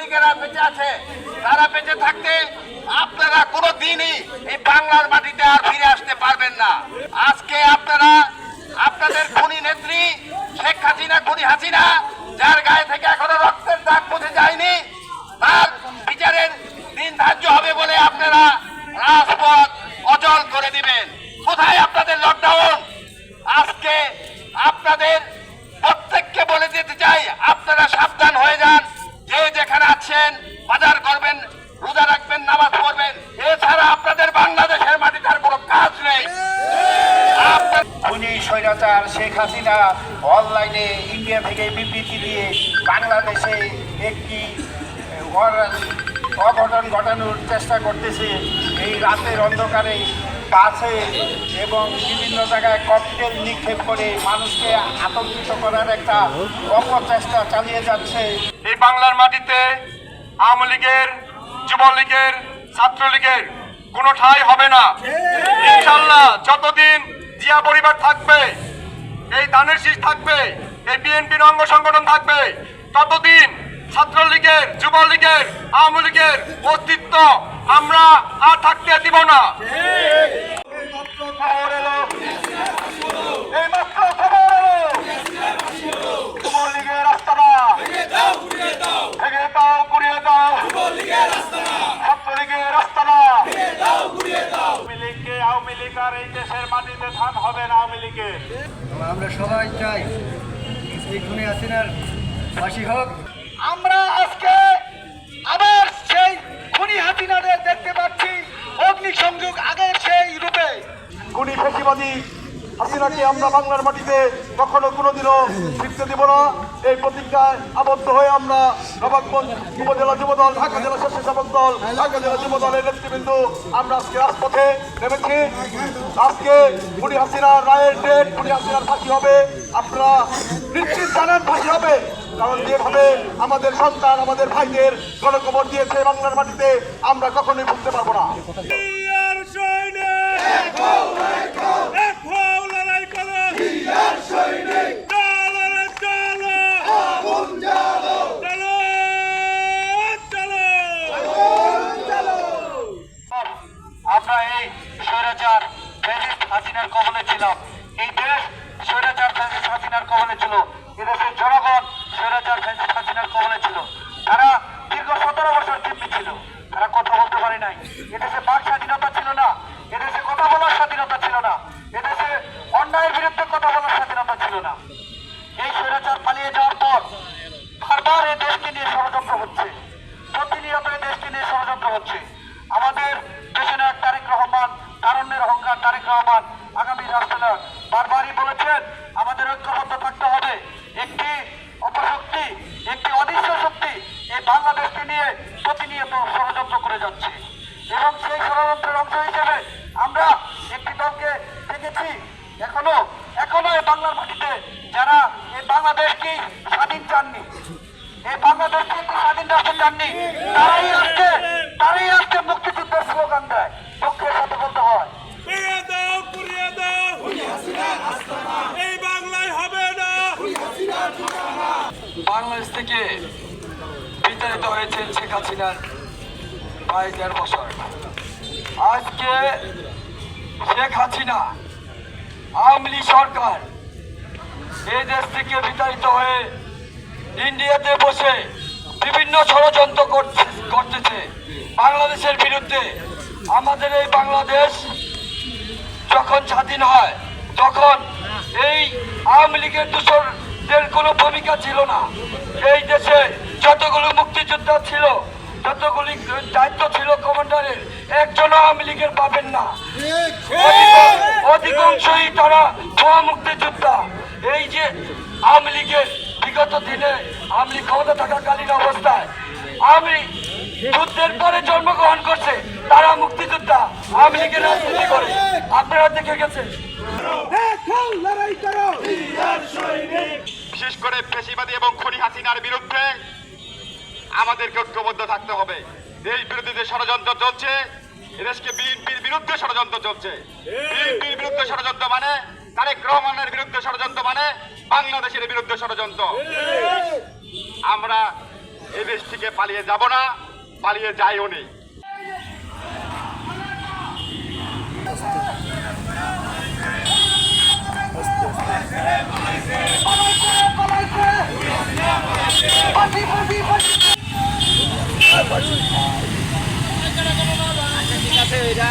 লীগেরা বেঁচে আছে, তারা বেঁচে থাকতে আপনারা কোনো দিনই এই বাংলার মাটিতে আর ফিরে আসতে পারবেন না। আজকে আপনারা, আপনাদের খুনি নেত্রী শেখ হাসিনা, খুনি হাসিনা হাসিনা অনলাইনে ইন্ডিয়া থেকে বিবৃতি দিয়ে বাংলাদেশে একটি অঘটন ঘটানোর চেষ্টা করতেছে। এই রাতের অন্ধকারে বাসে এবং বিভিন্ন জায়গায় ককটেল নিক্ষেপ করে মানুষকে আতঙ্কিত করার একটা অপচেষ্টা চালিয়ে যাচ্ছে। এই বাংলার মাটিতে আওয়ামী লীগের যুবলীগের ছাত্রলীগের কোনো ঠাই হবে না। ইনশাল্লাহ যতদিন জিয়া পরিবার থাকবে এই দানের শীষ থাকবে, এই বিএনপির অঙ্গ সংগঠন থাকবে। ততদিন ছাত্রলীগের, যুবলীগের, আওয়ামী লীগের অস্তিত্ব আমরা আর থাকতে দিব না খবর এলো এই মাত্র খবর এলো যুবলীগের আস্তানা ভেঙে দাও পুড়িয়ে দাও ছাত্রলীগের আস্তানা আওয়ামী লীগকে আওয়ামী লীগ আর এই দেশের মাটিতে ধান হবে না আওয়ামী লীগের আমরা সবাই চাই এই খুনি হাসিনার ফাঁসি হোক। আমরা আজকে আবার সেই খুনি হাসিনাদের দেখতে পাচ্ছি অগ্নি সংযোগ আগের সেই রূপে। খুনি ফেসিবাদী হাসিনাকে আমরা বাংলার মাটিতে কখনো কোনোদিনও ফিরতে দেব না। এই প্রতিজ্ঞায় আবদ্ধ হয়ে আমরা নবাবগঞ্জ উপজেলা যুবদল ঢাকা জেলা স্বেচ্ছাসেবক দল ঢাকা জেলা যুবদলের নেতৃবৃন্দ আমরা আজকে রাজপথে নেমেছি। আজকে বুড়ি হাসিনা রায়ের ডেট খুনি হাসিনার ফাঁসি হবে। আপনারা নিশ্চিত জানান ফাঁসি হবে। কারণ যেভাবে আমাদের সন্তান আমাদের ভাইদের গণকবর দিয়েছে বাংলার মাটিতে আমরা কখনোই ভুলতে পারব না আমরা এই স্বৈরাচার ফ্যাসিস্ট হাসিনার ছিলাম এই দেশ স্বৈরাচার ফ্যাসিস্ট হাসিনার কবলে ছিল। এদেশের জনগণ স্বৈরাচার ফ্যাসিস্ট হাসিনার কবলে ছিল। তারা দীর্ঘ সতেরো বছর জিম্মি ছিল। তারা কথা বলতে পারে নাই। এদেশে বাক স্বাধীনতা ছিল না। এদেশে কথা বলার স্বাধীনতা ছিল না। এদেশে অন্যায়ের বিরুদ্ধে কথা বলার স্বাধীনতা ছিল না। এই স্বৈরাচার পালিয়ে যাওয়ার পর বারবার এই দেশকে নিয়ে ষড়যন্ত্র হচ্ছে। প্রতিনিয়ত এই দেশকে নিয়ে ষড়যন্ত্র হচ্ছে। আমাদের পেছনে তারেক রহমান, তারণ্যের অহংকার তারেক রহমান আগামী রাষ্ট্রনায়ক বারবারই বলেছেন, আমাদের ঐক্যবদ্ধ থাকতে হবে। একটি অপশক্তি, একটি অদৃশ্য শক্তি এই বাংলাদেশকে নিয়ে প্রতিনিয়ত ষড়যন্ত্র করে যাচ্ছে। এবং সেই ষড়যন্ত্রের অংশ হিসেবে আমরা একটি দলকে দেখেছি। এখনও এখনও এই বাংলার মাটিতে যারা এই বাংলাদেশকে স্বাধীন চাননি, এই বাংলাদেশকে একটি স্বাধীন রাষ্ট্র চাননি, তারাই আজকে তারাই আজকে মুক্তিযুদ্ধের স্লোগান দেয় দুঃখের সাথে বলতে হয় পুড়িয়ে দাও পুড়িয়ে দাও এই বাংলায় হবে না বাংলাদেশ থেকে বিতাড়িত হয়েছে শেখ হাসিনার প্রায় দেড় বছর। আজকে শেখ হাসিনা, আওয়ামী লীগ সরকার এই দেশ থেকে বিতাড়িত হয়ে ইন্ডিয়াতে বসে বিভিন্ন ষড়যন্ত্র করতেছে। বাংলাদেশের বিরুদ্ধে আমাদের এই বাংলাদেশ যখন স্বাধীন হয়, তখন এই আওয়ামী লীগের দূষরদের কোনো ভূমিকা ছিল না। এই দেশে যতগুলো মুক্তিযোদ্ধা ছিল যতগুলি দায়িত্ব ছিল কমান্ডারের। একজন আওয়ামী লীগের পাবেন না। অধিকাংশই তারা ভুয়া মুক্তিযোদ্ধা। এই যে আওয়ামী লীগের বিগত দিনে আওয়ামী লীগ ক্ষমতা থাকাকালীন অবস্থায় লীগ যুদ্ধের পরে জন্মগ্রহণ করছে তারা মুক্তিযোদ্ধা। আওয়ামী লীগের রাজনীতি করে। আপনারা দেখে গেছেন। বিশেষ করে ফেসিবাদী এবং খুনি হাসিনার বিরুদ্ধে আমাদেরকে ঐক্যবদ্ধ থাকতে হবে। দেশ বিরোধী যে ষড়যন্ত্র চলছে এদেশকে বিএনপির বিরুদ্ধে ষড়যন্ত্র চলছে। বিএনপির বিরুদ্ধে ষড়যন্ত্র মানে তারেক রহমানের বিরুদ্ধে ষড়যন্ত্র মানে বাংলাদেশের বিরুদ্ধে ষড়যন্ত্র। আমরা এদেশ দেশ থেকে পালিয়ে যাব না পালিয়ে যাইও নেই ঠিক আছে এটা